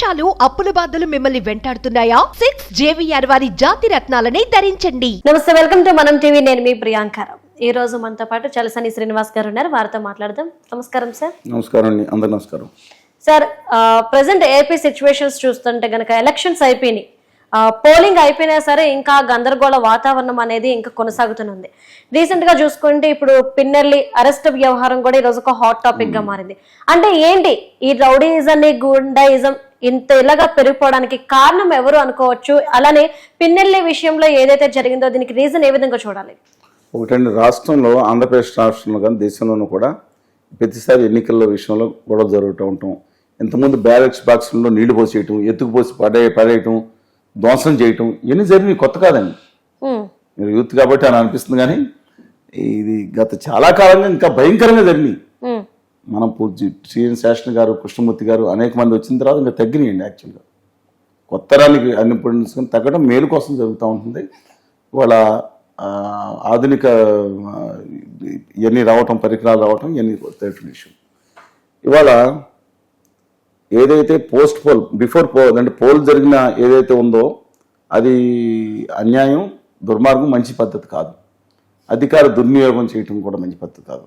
మోసాలు అప్పుల బాధలు మిమ్మల్ని వెంటాడుతున్నాయా? సిక్స్ జేవిఆర్ వారి జాతి రత్నాలని ధరించండి. నమస్తే వెల్కమ్ టు మనం టీవీ నేను మీ ప్రియాంకారం ఈ రోజు మనతో పాటు చలసని శ్రీనివాస్ గారు ఉన్నారు. వారితో మాట్లాడదాం. నమస్కారం సార్. నమస్కారం అండి. అందరు నమస్కారం. సార్ ప్రజెంట్ ఏపీ సిచ్యువేషన్స్ చూస్తుంటే గనక ఎలక్షన్స్ అయిపోయినాయి. పోలింగ్ అయిపోయినా సరే ఇంకా గందరగోళ వాతావరణం అనేది ఇంకా కొనసాగుతుంది రీసెంట్గా చూసుకుంటే ఇప్పుడు పిన్నెల్లి అరెస్ట్ వ్యవహారం కూడా ఈ రోజు ఒక హాట్ టాపిక్గా మారింది. అంటే ఏంటి? ఈ రౌడీయిజం గుండాయిజం ఇంత ఇలాగా పెరిగిపోవడానికి కారణం ఎవరు అనుకోవచ్చు? అలానే పిన్నెల్లి విషయంలో ఏదైతే జరిగిందో దీనికి రీజన్ ఏ విధంగా చూడాలి? ఒకటండి రాష్ట్రంలో ఆంధ్రప్రదేశ్ రాష్ట్రంలో కానీ దేశంలోనూ కూడా ప్రతిసారి ఎన్నికల విషయంలో గొడవ జరుగుతూ ఉంటాం. ఇంతకుముందు బ్యాలెట్స్ బాక్సుల్లో నీళ్ళు పోసేయటం ఎత్తుకుపోసి పడే పడేయటం ధ్వంసం చేయటం ఇవన్నీ జరిగినాయి కొత్త కాదండి. మీరు యూత్ కాబట్టి అని అనిపిస్తుంది కానీ ఇది గత చాలా కాలంగా ఇంకా భయంకరంగా జరిగినాయి. మనం పూజ శ్రీఎన్ శాసన గారు కృష్ణమూర్తి గారు అనేక మంది వచ్చిన తర్వాత ఇంకా తగ్గినాయండి యాక్చువల్గా కొత్త తరానికి అన్ని పుణ్యం తగ్గడం మేలు కోసం జరుగుతూ ఉంటుంది. వాళ్ళ ఆధునిక ఇవన్నీ రావటం పరికరాలు రావటం ఇవన్నీ థర్డ్ విషయం. ఇవాళ ఏదైతే పోస్ట్ పోల్ బిఫోర్ పోల్ అంటే పోల్ జరిగిన ఏదైతే ఉందో అది అన్యాయం దుర్మార్గం మంచి పద్ధతి కాదు. అధికార దుర్వినియోగం చేయటం కూడా మంచి పద్ధతి కాదు.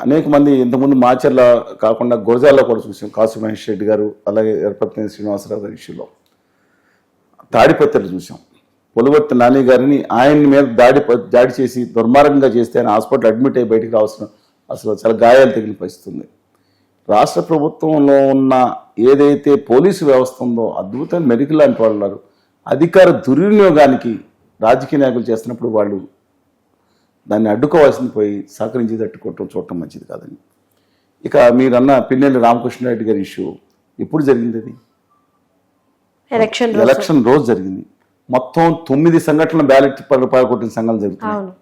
అనేక మంది ఇంతకుముందు మాచర్ల కాకుండా గురజాల్లో కూడా చూసాం. కాసు మహేష్ రెడ్డి గారు అలాగే ఎరపతి శ్రీనివాసరావు గారి ఇష్యూలో. తాడిపత్రులు చూసాం. పొలువర్తి నాని గారిని ఆయన మీద దాడి ప- దాడి చేసి దుర్మార్గంగా చేస్తే ఆయన హాస్పిటల్ అడ్మిట్ అయ్యి బయటకు రావాల్సిన అసలు చాలా గాయాలు తగిలిన పరిస్థితి ఉంది. రాష్ట్ర ప్రభుత్వంలో ఉన్న ఏదైతే పోలీసు వ్యవస్థ ఉందో అద్భుతమైన మెడికల్ లాంటి వాళ్ళు అధికార దుర్వినియోగానికి రాజకీయ నాయకులు చేస్తున్నప్పుడు వాళ్ళు దాన్ని అడ్డుకోవాల్సింది పోయి సహకరించి తట్టుకోవటం చూడటం మంచిది కాదండి. ఇక మీరన్న పిన్నెల్లి రామకృష్ణారెడ్డి గారి ఇష్యూ ఎప్పుడు జరిగింది అది? ఎలక్షన్ రోజు. ఎలక్షన్ రోజు జరిగింది. మొత్తం తొమ్మిది సంఘటనలు బ్యాలెట్ పగలకొట్టిన సంఘాలు జరుగుతున్నాయి.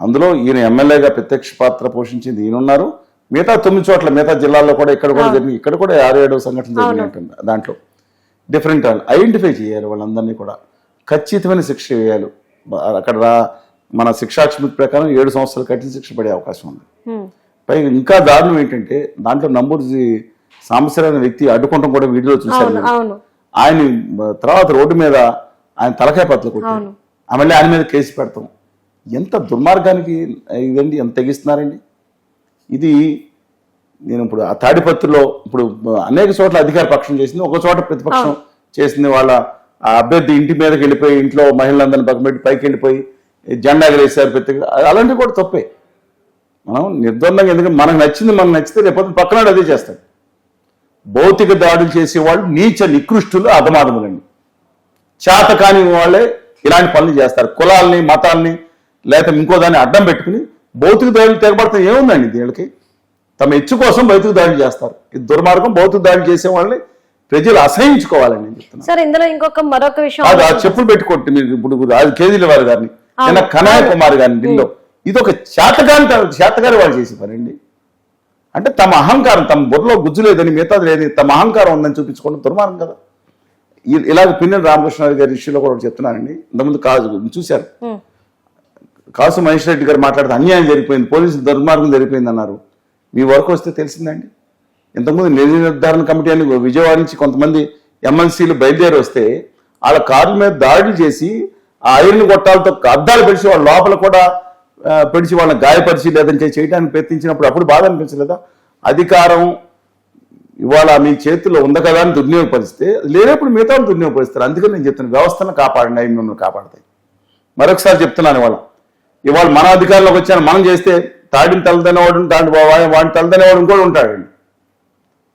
అందులో ఈయన ఎమ్మెల్యేగా ప్రత్యక్ష పాత్ర పోషించింది ఈయన ఉన్నారు మిగతా తొమ్మిది చోట్ల మిగతా జిల్లాల్లో కూడా ఇక్కడ కూడా జరిగింది ఇక్కడ కూడా ఆరు ఏడో సంఘటన జరిగినట్టుంది. దాంట్లో డిఫరెంట్ ఐడెంటిఫై చేయాలి వాళ్ళందరినీ కూడా. ఖచ్చితమైన శిక్ష వేయాలి. అక్కడ మన శిక్షాక్షమితి ప్రకారం ఏడు సంవత్సరాలు కఠిన శిక్ష పడే అవకాశం ఉంది. పైగా ఇంకా దారుణం ఏంటంటే దాంట్లో నంబూరు సాంబశివరావు అనే వ్యక్తి అడ్డుకుంటాం కూడా వీడియోలో చూశారు ఆయన తర్వాత రోడ్డు మీద ఆయన తలకాయ పత్ర కొట్టారు మళ్ళీ ఆయన మీద కేసు పెడతాం. ఎంత దుర్మార్గానికి ఇదండి ఎంత తెగిస్తున్నారండి? ఇది నేను ఇప్పుడు ఆ తాడిపత్రిలో ఇప్పుడు అనేక చోట్ల అధికార పక్షం చేసింది ఒక చోట ప్రతిపక్షం చేసింది వాళ్ళ ఆ అభ్యర్థి ఇంటి మీదకి వెళ్ళిపోయి ఇంట్లో మహిళలందరినీ పక్కన పెట్టి పైకి వెళ్ళిపోయి జెండా ఎగరేసారు ప్రతి అలాంటివి కూడా తప్పే. మనం నిర్ద్వందంగా ఎందుకంటే మనకు నచ్చింది మనకు నచ్చితే రేపు పక్కన అదే చేస్తాడు. భౌతిక దాడులు చేసేవాళ్ళు నీచ నికృష్టులు అధమాధములండి. చేత కాని వాళ్ళే ఇలాంటి పనులు చేస్తారు. కులాల్ని మతాల్ని లేకపోతే ఇంకో దాన్ని అడ్డం పెట్టుకుని భౌతిక దాడులు తెగబడితే ఏముందండి వీళ్ళకి తమ ఇచ్చు కోసం భౌతిక దాడులు చేస్తారు. ఇది దుర్మార్గం భౌతిక దాడులు చేసే వాళ్ళని ప్రజలు అసహించుకోవాలని సార్ ఇందులో ఇంకొక మరొక విషయం అది ఆ చెప్పులు పెట్టుకోండి మీరు. ఇప్పుడు రాజు కేజీల వారి గారిని నిన్న కనయ్య కుమార్ గారిని ఢిల్లో ఇది ఒక శాతకాని శాతకారి వాళ్ళు చేసే పని అండి. అంటే తమ అహంకారం తమ బుర్రలో గుజ్జు లేదని మిగతాది లేదని తమ అహంకారం ఉందని చూపించుకోవడం దుర్మార్గం కదా. ఇలాగ పిన్నెల రామకృష్ణారెడ్డి గారి ఇష్యూలో కూడా ఒకటి చెప్తున్నానండి. ఇంతకుముందు కాదు చూశారు. కాసు మహేష్ రెడ్డి గారు మాట్లాడితే అన్యాయం జరిగిపోయింది పోలీసులు దుర్మార్గం జరిగిపోయింది అన్నారు. మీ వరకు వస్తే తెలిసిందండి. ఇంతకుముందు నిధి నిర్ధారణ కమిటీ అని విజయవాడ నుంచి కొంతమంది ఎమ్మెల్సీలు బయలుదేరి వస్తే వాళ్ళ కార్ల మీద దాడులు చేసి ఆ ఐరన్ గొట్టాలతో అద్దాలు పెడిచి వాళ్ళ లోపల కూడా పెడిచి వాళ్ళని గాయపరిచి లేదని చేయడానికి ప్రయత్నించినప్పుడు అప్పుడు బాధ అనిపించలేదా? అధికారం ఇవాళ మీ చేతిలో ఉంది కదా అని దుర్వినియోగపరిస్తే లేనప్పుడు మిగతా వాళ్ళు దుర్వినియోగపరుస్తారు. అందుకని నేను చెప్తున్నాను వ్యవస్థను కాపాడండి అవి మిమ్మల్ని కాపాడతాయి. మరొకసారి చెప్తున్నాను ఇవాళ. ఇవాళ మన అధికారంలోకి వచ్చాను మనం చేస్తే తాడిని తలదనేవాడు తాడి వాడిని తలదనేవాడు ఇంకోటి ఉంటాడండి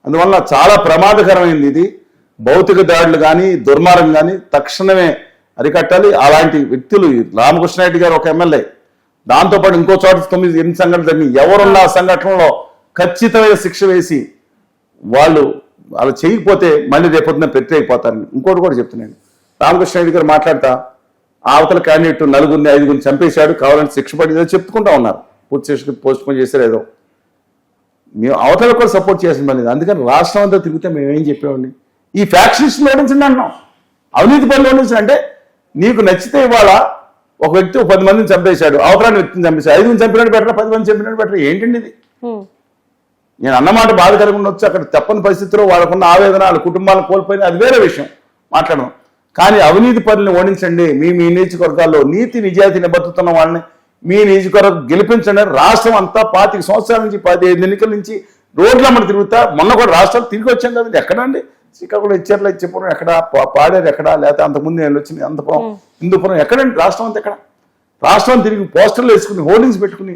అందువల్ల చాలా ప్రమాదకరమైంది ఇది. భౌతిక దాడులు కానీ దుర్మార్గం కానీ తక్షణమే అరికట్టాలి. అలాంటి వ్యక్తులు రామకృష్ణారెడ్డి గారు ఒక ఎమ్మెల్యే. దాంతోపాటు ఇంకో చోట తొమ్మిది ఎన్ని సంఘటనలు జరిగినాయి? ఎవరున్న ఆ సంఘటనలో ఖచ్చితమైన శిక్ష వేసి వాళ్ళు అలా చేయకపోతే మళ్ళీ రేపొద్దున పెట్టేయకపోతారని. ఇంకోటి కూడా చెప్తున్నాను. రామకృష్ణారెడ్డి గారు మాట్లాడతా అవతల క్యాండిడేట్ నలుగురిని ఐదుగురిని చంపేశాడు కావాలని శిక్ష పడిందో చెప్పుకుంటా ఉన్నారు. పూర్తి శిక్ష పోస్ట్ పోన్ చేశారు ఏదో. మేము అవతల కూడా సపోర్ట్ చేసిన పని అందుకని రాష్ట్రం అంతా తిరిగితే మేము ఏం చెప్పామండి ఈ ఫ్యాక్షన్స్ ఓడించండి అంటున్నాం అవినీతి పనులు ఓడించండి అంటే నీకు నచ్చితే ఇవాళ ఒక వ్యక్తి ఒక పది మందిని చంపేశాడు అవతరాన్ని వ్యక్తిని చంపేశాడు ఐదుగురిని చంపినట్టు బెటర్ పది మంది చంపినట్టు బెటర్ ఏంటండి ఇది? నేను అన్నమాట బాధ కలిగి ఉండొచ్చు అక్కడ తప్పని పరిస్థితిలో వాళ్ళకున్న ఆవేదన వాళ్ళ కుటుంబాలను కోల్పోయిన అది వేరే విషయం. మాట్లాడడం కానీ అవినీతి పనులను ఓడించండి. మీ మీ నియోజకవర్గాల్లో నీతి నిజాయితీ నిబద్ధతున్న వాళ్ళని మీ నియోజకవర్గం గెలిపించండి. రాష్ట్రం అంతా పాతిక సంవత్సరాల నుంచి పదిహేను ఎన్నికల నుంచి రోడ్ల మన తిరుగుతా. మొన్న కూడా రాష్ట్రాలు తిరిగి వచ్చాం కదండి. ఎక్కడండి శ్రీకాకుళం ఇచ్చారులో ఇచ్చేపురం ఎక్కడ? పాడేరు ఎక్కడ? లేకపోతే అంతకుముందు నేను వచ్చింది అంతపురం హిందూపురం ఎక్కడండి రాష్ట్రం అంతా ఎక్కడ? రాష్ట్రం తిరిగి పోస్టర్లు వేసుకుని హోర్డింగ్స్ పెట్టుకుని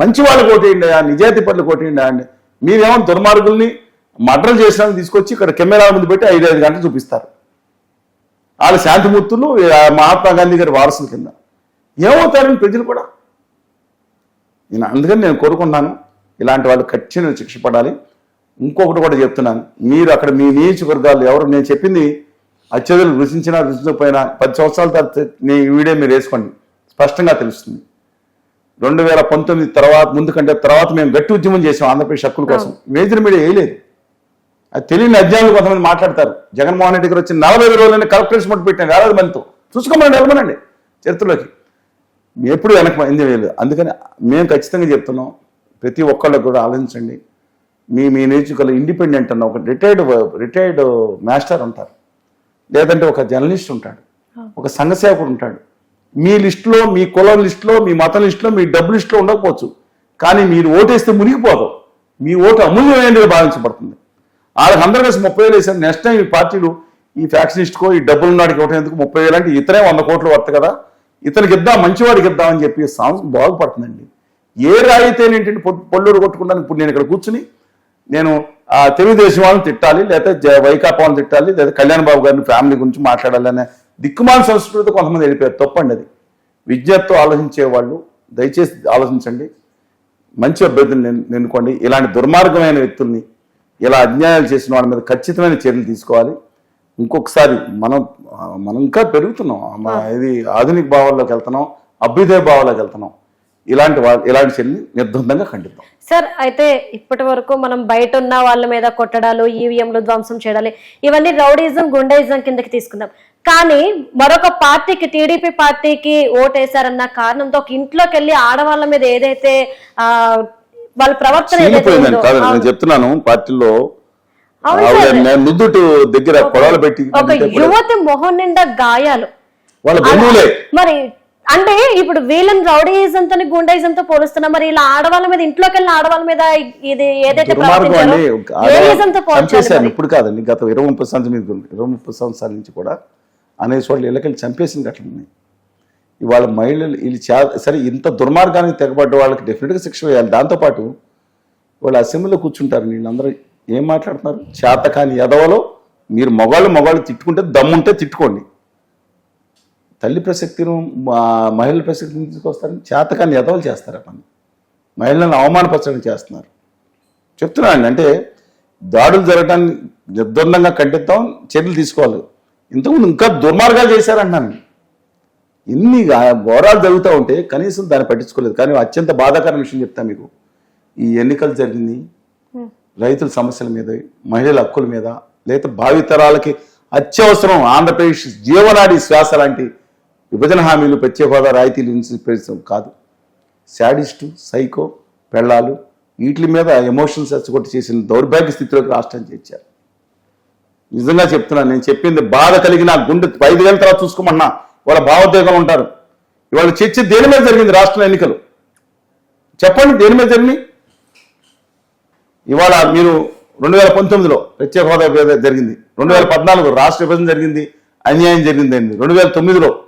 మంచి వాళ్ళకి ఓటేయండి ఆ నిజాయితీ పనులు ఓటేయండి అండి. మీరేమో దుర్మార్గుల్ని మర్డర్ చేసిన తీసుకొచ్చి ఇక్కడ కెమెరా ముందు పెట్టి ఐదు ఐదు గంటలు చూపిస్తారు. వాళ్ళ శాంతిమూర్తులు మహాత్మా గాంధీ గారి వారసుల కింద. ఏమవుతారని ప్రజలు కూడా? నేను అందుకని నేను కోరుకున్నాను ఇలాంటి వాళ్ళు ఖచ్చితంగా శిక్ష పడాలి. ఇంకొకటి కూడా చెప్తున్నాను మీరు అక్కడ మీ నియోజకవర్గాలు ఎవరు నేను చెప్పింది అత్యధులు రుచించినా రుచించకపోయినా పది సంవత్సరాల తర్వాత మీ వీడియో మీరు వేసుకోండి. స్పష్టంగా తెలుస్తుంది. రెండు వేల పంతొమ్మిది తర్వాత ముందు కంటే తర్వాత మేము గట్టి ఉద్యమం చేసాం ఆంధ్రప్రదేశ్ హక్కుల కోసం. మేజర్ మీడియా వేయలేదు. అది తెలియని అజ్ఞానులు కొంతమంది మాట్లాడతారు. జగన్మోహన్ రెడ్డి గారు వచ్చి నలభై ఐదు రోజులని కలెక్టరేట్స్ మట్టు పెట్టాను వేలాది మందితో. చూసుకోమని వెళ్ళమనండి చరిత్రలోకి. ఎప్పుడు వెనక ఎంజాయ్ చేయలేదు అందుకని మేము ఖచ్చితంగా చెప్తున్నాం ప్రతి ఒక్కళ్ళకు కూడా ఆలోచించండి. మీ మీ నియోజకవర్గంలో ఇండిపెండెంట్ అన్న ఒక రిటైర్డ్ రిటైర్డ్ మాస్టర్ ఉంటారు. లేదంటే ఒక జర్నలిస్ట్ ఉంటాడు. ఒక సంఘ సేవకుడు ఉంటాడు. మీ లిస్టులో మీ కులం లిస్టులో మీ మతం లిస్టులో మీ డబ్బు లిస్టులో ఉండకపోవచ్చు. కానీ మీరు ఓటేస్తే మునిగిపోదు. మీ ఓటు అమూల్యమైనదిగా భావించబడుతుంది. వాళ్ళకి అందరూ కలిసి ముప్పై వేలు వేసారు. నెక్స్ట్ టైం ఈ పార్టీలు ఈ ఫ్యాక్షనిస్ట్కో ఈ డబ్బులు ఉన్నాడికి ఇవ్వటం ఎందుకు? ముప్పై వేలు అంటే ఇతనే వంద కోట్లు వర్త కదా. ఇతనికి ఇద్దాం మంచివాడికి ఇద్దామని చెప్పి సాంగ్ బాగుపడుతుందండి. ఏ రాయితే ఏంటంటే పొల్లూరు కొట్టుకుంటాను ఇప్పుడు నేను ఇక్కడ కూర్చుని నేను ఆ తెలుగుదేశం వాళ్ళని తిట్టాలి లేకపోతే వైకాపా వాళ్ళని తిట్టాలి లేదా కళ్యాణ్ బాబు గారిని ఫ్యామిలీ గురించి మాట్లాడాలి అనే దిక్కుమాల సంస్కృతితో కొంతమంది వెళ్ళిపోయారు. తప్పండి అది. విద్యతో ఆలోచించే వాళ్ళు దయచేసి ఆలోచించండి. మంచి అభ్యర్థులు నేను ఎన్నుకోండి ఇలాంటి దుర్మార్గమైన వ్యక్తుల్ని ఇలా అన్యాయాలు చేసిన వాళ్ళ మీద ఖచ్చితమైన చర్యలు తీసుకోవాలి. ఇంకొకసారి మనం మనం ఇంకా పెరుగుతున్నాం. ఇది ఆధునిక భావాల్లోకి వెళ్తున్నాం అభ్యుదయ భావాల్లోకి వెళ్తున్నాం. ఇలాంటి ఇలాంటి చర్యలు నిర్బంధంగా ఖండిద్దాం. సార్ అయితే ఇప్పటి వరకు మనం బయట ఉన్న వాళ్ళ మీద కొట్టడాలు ఈవీఎంలు ధ్వంసం చేయడాలు ఇవన్నీ రౌడీజం గుండైజం కిందకి తీసుకుందాం. కానీ మరొక పార్టీకి టీడీపీ పార్టీకి ఓటేశారన్న కారణంతో ఒక ఇంట్లోకి వెళ్ళి ఆడవాళ్ళ మీద ఏదైతే ఆ వాళ్ళ ప్రవర్తన కాదు నేను. చెప్తున్నాను పార్టీలో నుదుటు దగ్గర పొడవలు పెట్టి ఒక యువతి మొహం నిండా గాయాలు. వాళ్ళ బంధువులే. మరి అంటే ఇప్పుడు వీళ్ళని రౌడీజంతో గుండైజంతో పోలుస్తున్నా. మరి ఇలా ఆడవాళ్ళ మీద ఇంట్లోకి వెళ్ళిన ఆడవాళ్ళ మీద ఇది ఏదైతే చంపేశారు? ఇప్పుడు కాదండి గత ఇరవై ముప్పై సంవత్సరాల మీద ఇరవై ముప్పై సంవత్సరాల నుంచి కూడా అనేక చోట్ల ఇళ్ళకెళ్ళి ఘటనలు ఉన్నాయి ఇవాళ మహిళలు వీళ్ళు చా సరే ఇంత దుర్మార్గానికి తెగబడ్డ వాళ్ళకి డెఫినెట్గా శిక్ష వేయాలి. దాంతోపాటు వాళ్ళు అసెంబ్లీలో కూర్చుంటారు వీళ్ళందరూ ఏం మాట్లాడుతున్నారు? చేతకాని ఎదవలో మీరు మగవాళ్ళు మగవాళ్ళు తిట్టుకుంటే దమ్ముంటే తిట్టుకోండి. తల్లి ప్రసక్తిను మహిళల ప్రసక్తిని తీసుకొస్తారని చేతకాని ఎదవలు చేస్తారు పని. మహిళలను అవమానపరచడం చేస్తున్నారు. చెప్తున్నాను అంటే దాడులు జరగడానికి నిర్ద్వందంగా ఖండిద్దాం చర్యలు తీసుకోవాలి. ఇంతకుముందు ఇంకా దుర్మార్గాలు చేశారంటున్నాను ఇన్ని ఘోరాలు జరుగుతూ ఉంటే కనీసం దాన్ని పట్టించుకోలేదు. కానీ అత్యంత బాధాకరమైన విషయం చెప్తా మీకు. ఈ ఎన్నికలు జరిగింది. రైతుల సమస్యల మీద మహిళల హక్కుల మీద లేదా భావితరాలకి అత్యవసరం ఆంధ్రప్రదేశ్ జీవనాడి శ్వాస లాంటి విభజన హామీలు ప్రత్యేక హోదా రాయితీలు పెంచడం కాదు. శాడిస్టు సైకో పెళ్ళాలు వీటి మీద ఎమోషన్స్ రెచ్చగొట్టి చేసిన దౌర్భాగ్య స్థితిలోకి రాష్ట్రాన్ని చేర్చారు. నిజంగా చెప్తున్నాను నేను చెప్పింది బాధ కలిగిన గుండె ఐదు వేల తర్వాత చూసుకోమన్నా. వాళ్ళ భావోద్వేగం ఉంటారు. ఇవాళ చర్చ దేని మీద జరిగింది రాష్ట్ర ఎన్నికలు? చెప్పండి దేని మీద జరిగింది? ఇవాళ మీరు రెండు వేల పంతొమ్మిదిలో ప్రత్యేక హోదా జరిగింది. రెండు వేల పద్నాలుగు రాష్ట్ర విభజన జరిగింది. అన్యాయం జరిగిందండి. రెండు వేల తొమ్మిదిలో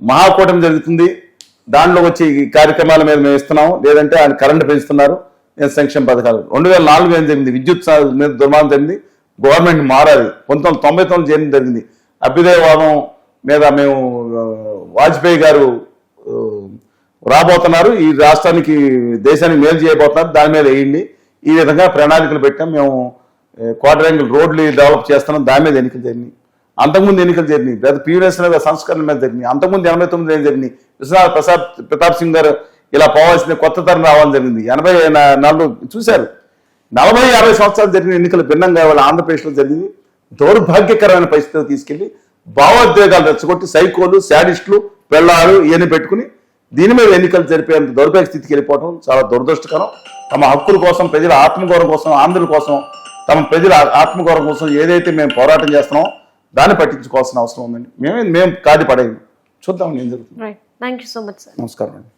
మహాకూటమి జరుగుతుంది. దాంట్లో వచ్చి ఈ కార్యక్రమాల మీద మేము ఇస్తున్నాము. లేదంటే ఆయన కరెంట్ పెంచుతున్నారు. నేను సంక్షేమ పథకాలు. రెండు వేల నాలుగు ఏం జరిగింది? విద్యుత్ మీద దుర్మార్గం జరిగింది. గవర్నమెంట్ మారాలి. పంతొమ్మిది తొంభై తొమ్మిది జరిగింది. అభ్యుదయవాదం మీద మేము వాజ్పేయి గారు రాబోతున్నారు. ఈ రాష్ట్రానికి దేశానికి మేలు చేయబోతున్నారు. దాని మీద వేయండి. ఈ విధంగా ప్రణాళికలు పెట్టాం. మేము క్వార్టరాంగిల్ రోడ్లు డెవలప్ చేస్తున్నాం. దాని మీద ఎన్నికలు జరిగినాయి. అంతకుముందు ఎన్నికలు జరిగినాయి. లేదా పీవీఎస్ మీద సంస్కరణ మీద జరిగినాయి. అంతకుముందు ఎనభై తొమ్మిది ఏం జరిగినాయి. విశ్వనాథ్ ప్రసాద్ ప్రతాప్ సింగ్ గారు ఇలా పోవాల్సిన కొత్త తరం రావాలని జరిగింది. ఎనభై నాలుగు చూశారు. నలభై అరవై సంవత్సరాలు జరిగిన ఎన్నికలు భిన్నంగా వాళ్ళ ఆంధ్రప్రదేశ్లో జరిగింది. దౌర్భాగ్యకరమైన పరిస్థితిలో తీసుకెళ్ళి భావోద్వేగాలు రెచ్చగొట్టి సైకోలు శాడిస్టులు పెళ్ళాలు ఇవన్నీ పెట్టుకుని దీని మీద ఎన్నికలు జరిపేంత దౌర్భాగ్య స్థితికి వెళ్ళిపోవడం చాలా దురదృష్టకరం. తమ హక్కుల కోసం ప్రజల ఆత్మగౌరవం కోసం ఆంధ్రుల కోసం తమ ప్రజల ఆత్మగౌరవం కోసం ఏదైతే మేము పోరాటం చేస్తున్నామో దాన్ని పట్టించుకోవాల్సిన అవసరం ఉందండి. మేమే మేము కాది పడేది. చూద్దాం ఏం జరుగుతుంది. థ్యాంక్ యూ సో మచ్ నమస్కారం అండి.